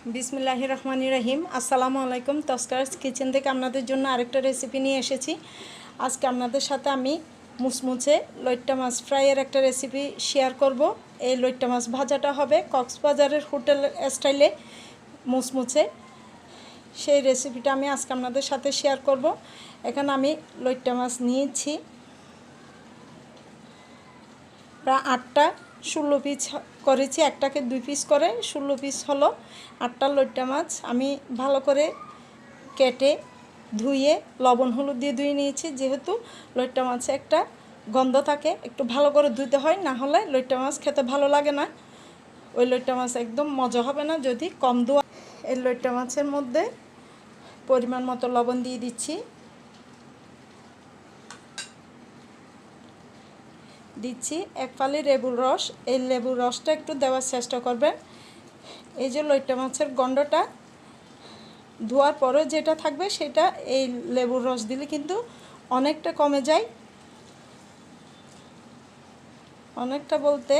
বিসমিল্লাহ রহমান রাহিম। আসসালামু আলাইকুম তস্কার কিচেন থেকে আপনাদের জন্য আরেকটা রেসিপি নিয়ে এসেছি। আজকে আপনাদের সাথে আমি মুসমুছে লইট্টা মাছ ফ্রাইয়ের একটা রেসিপি শেয়ার করব। এই লইট্টা মাছ ভাজাটা হবে কক্সবাজারের হোটেল স্টাইলে মুচমুচে সেই রেসিপিটা আমি আজকে আপনাদের সাথে শেয়ার করব। এখানে আমি লইট্টা মাছ নিয়েছি। প্রায় আটটা ষোলো পিস করেছি, একটাকে দুই পিস করে, ষোলো পিস হলো। আটটা লইট্টা মাছ আমি ভালো করে কেটে ধুয়ে লবণ হলুদ দিয়ে ধুয়ে নিয়েছি। যেহেতু লইট্টা মাছে একটা গন্ধ থাকে, একটু ভালো করে ধুতে হয়, না হলে লইট্টা মাছ খেতে ভালো লাগে না। ওই লইট্টা মাছ একদম মজা হবে না, যদি কম ধোয়া। এই লইট্টা মাছের মধ্যে পরিমাণ মতো লবণ দিয়ে দিচ্ছি। দিচ্ছি। এক ফালি লেবুর রস। এই লেবুর রসটা একটু দেওয়ার চেষ্টা করবেন। এই যে লইট্টা মাছের গন্ডটা ধোয়ার পরে যেটা থাকবে সেটা এই লেবুর রস দিলে কিন্তু অনেকটা কমে যায়। অনেকটা বলতে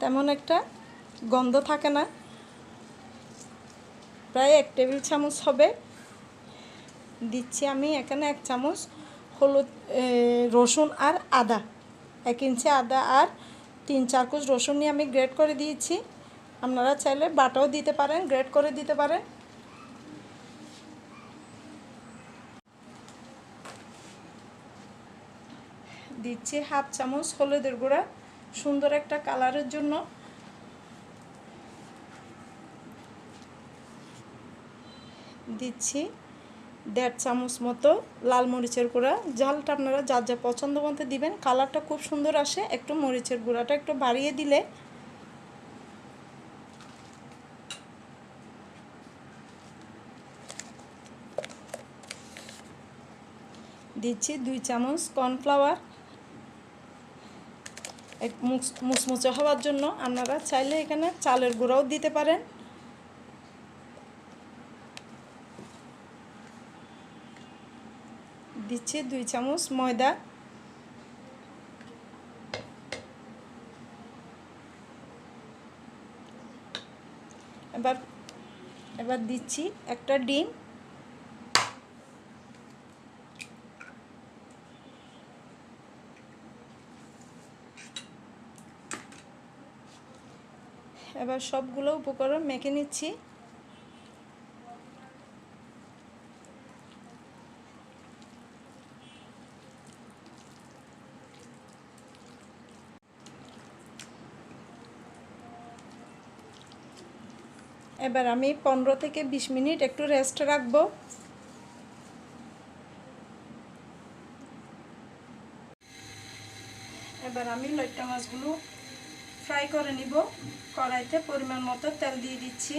তেমন একটা গন্ধ থাকে না। প্রায় এক টেবিল চামচ হবে। দিচ্ছি আমি এখানে এক চামচ হলুদ রসুন আর আদা। এক ইঞ্চি আদা আর তিন চার কুচ রসুন নিয়ে আমি গ্রেড করে দিয়েছি। আপনারা চাইলে বাটাও দিতে পারেন গ্রেড করে দিতে পারেন। দিচ্ছি হাফ চামচ হলুদের গুঁড়া, সুন্দর একটা কালারের জন্য। দিচ্ছি দেড় চামচ মতো লাল মরিচের গুঁড়া। ঝালটা আপনারা যার যা পছন্দ মতো দিবেন। কালারটা খুব সুন্দর আসে। একটু মরিচের গুঁড়াটা একটু বাড়িয়ে দিলে দিচ্ছি দুই চামচ কর্নফ্লাওয়ার। মুচমুচে হওয়ার জন্য আপনারা চাইলে এখানে চালের গুঁড়াও দিতে পারেন। দিচ্ছি দুই চামচ ময়দা। এবার এবার দিচ্ছি একটা ডিম। এবার সবগুলো উপকরণ মেখে নিচ্ছি। এবার আমি পনেরো থেকে বিশ মিনিট একটু রেস্ট রাখব। এবার আমি লইট্টা মাছগুলো ফ্রাই করে নিব। কড়াইতে পরিমাণ মতো তেল দিয়ে দিচ্ছি।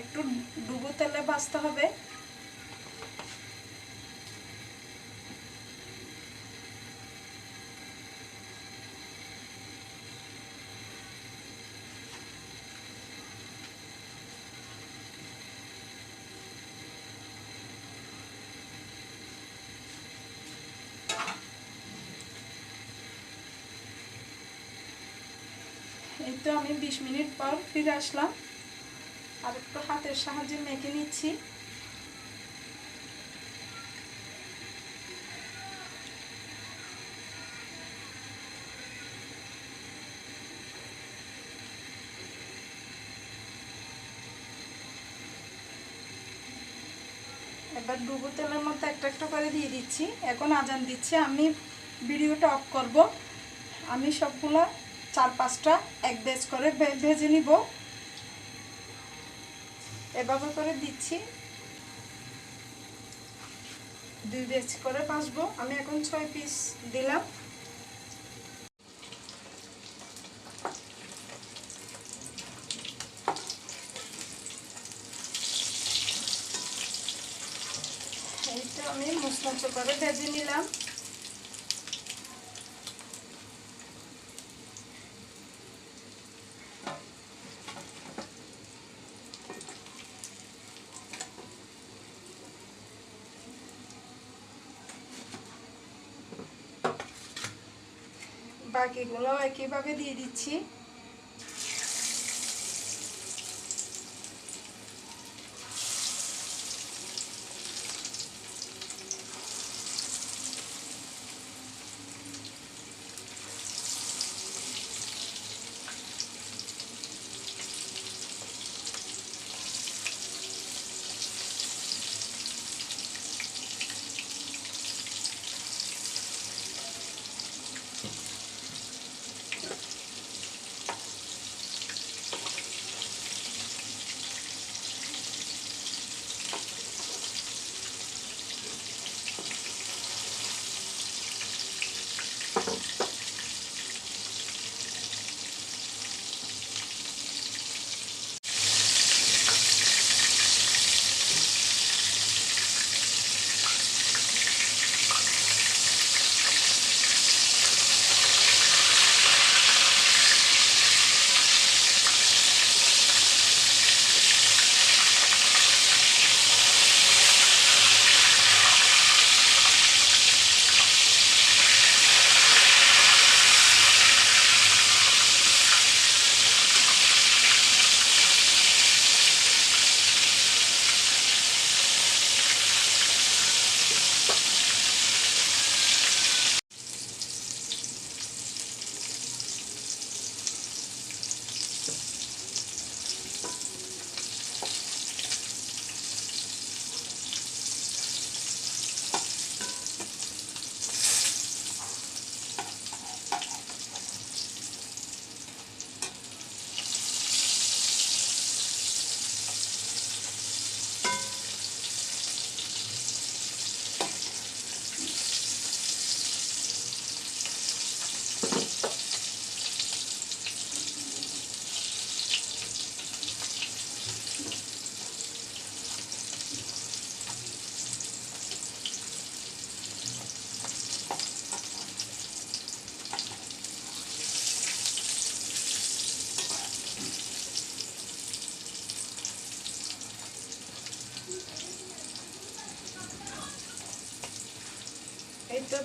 একটু ডুবো তেলে ভাজতে হবে। এই তো আমি বিশ মিনিট পর ফিরে আসলাম। আর একটু হাতের সাহায্যে মেখে নিচ্ছি। এবার ডুবো তেলের মধ্যে একটা একটা করে দিয়ে দিচ্ছি। এখন আজান দিচ্ছি। আমি ভিডিওটা অফ করব। আমি সবগুলো চার পাঁচটা, এক বেজ করে ভেজে নিব। এভাবে করে দিচ্ছি। দুই বেজ করে ভাজবো। আমি এখন ছয় পিস দিলাম। এইটা আমি মুসমুচো করে ভেজে নিলাম। বাকিগুলো একইভাবে দিয়ে দিচ্ছি।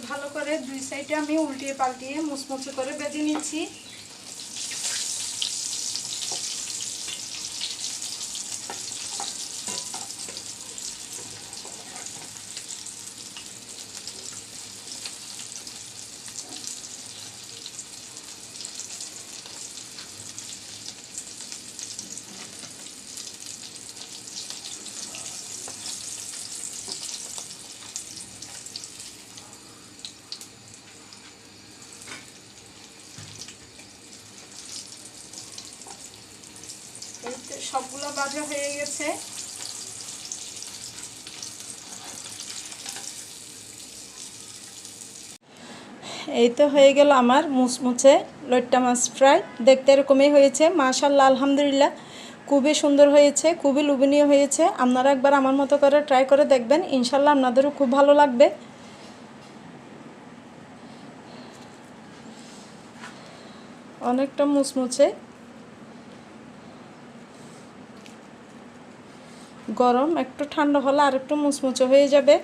ভালো করে দুই সাইডে আমি উল্টিয়ে পাল্টিয়ে মুচমুচে করে বেঁধে নিচ্ছি। সবগুলো ভাজা হয়ে গেছে। এই তো হয়ে গেল আমার মুচমুচে লইট্টা মাছ ফ্রাই। দেখতে এরকমই হয়েছে মাশাল্লাহ আলহামদুলিল্লাহ। খুবই সুন্দর হয়েছে, খুবই লোভনীয় হয়েছে। আপনারা একবার আমার মতো করে ট্রাই করে দেখবেন ইনশাল্লাহ আপনাদেরও খুব ভালো লাগবে। অনেকটা মুচমুচে গরম একটু ঠান্ডা হলে আর একটু মুচমুচে হয়ে যাবে।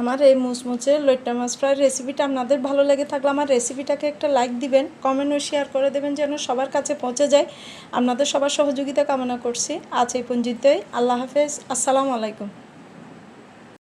আমার এই মুচমুচে লইট্টা মাছ ফ্রাই রেসিপিটা আপনাদের ভালো লেগে থাকলে আমার রেসিপিটাকে একটা লাইক দিবেন কমেন্ট ও শেয়ার করে দেবেন যেন সবার কাছে পৌঁছে যায়। আপনাদের সবার সহযোগিতা কামনা করছি। আজ এই পঞ্জিতই আল্লাহ হাফেজ। আসসালামু আলাইকুম।